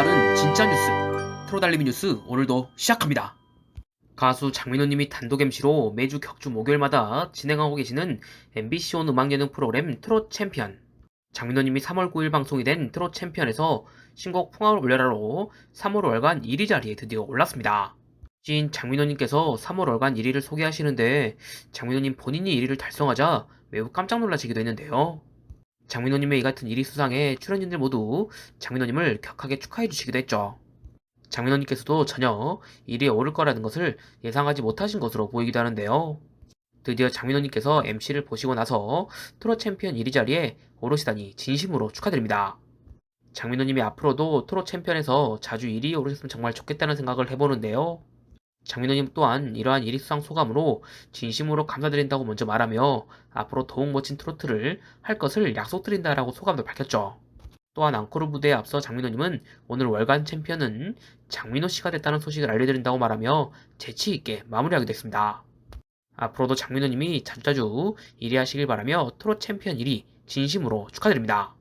빠른 진짜 뉴스 트로달리미 뉴스 오늘도 시작합니다. 가수 장민호님이 단독 MC로 매주 격주 목요일마다 진행하고 계시는 MBC 온 음악 예능 프로그램 트롯 챔피언. 장민호님이 3월 9일 방송이 된 트롯 챔피언에서 신곡 풍악을 올려라로 3월 월간 1위 자리에 드디어 올랐습니다. 진 장민호님께서 3월 월간 1위를 소개하시는데 장민호님 본인이 1위를 달성하자 매우 깜짝 놀라시기도 했는데요. 장민호님의 이 같은 1위 수상에 출연진들 모두 장민호님을 격하게 축하해 주시기도 했죠. 장민호님께서도 전혀 1위에 오를 거라는 것을 예상하지 못하신 것으로 보이기도 하는데요. 드디어 장민호님께서 MC를 보시고 나서 트롯 챔피언 1위 자리에 오르시다니 진심으로 축하드립니다. 장민호님이 앞으로도 트롯 챔피언에서 자주 1위에 오르셨으면 정말 좋겠다는 생각을 해보는데요. 장민호님 또한 이러한 1위 수상 소감으로 진심으로 감사드린다고 먼저 말하며 앞으로 더욱 멋진 트로트를 할 것을 약속드린다라고 소감도 밝혔죠. 또한 앙코르 무대에 앞서 장민호님은 오늘 월간 챔피언은 장민호 씨가 됐다는 소식을 알려드린다고 말하며 재치 있게 마무리하게 됐습니다. 앞으로도 장민호님이 자주자주 1위 하시길 바라며 트롯 챔피언 1위 진심으로 축하드립니다.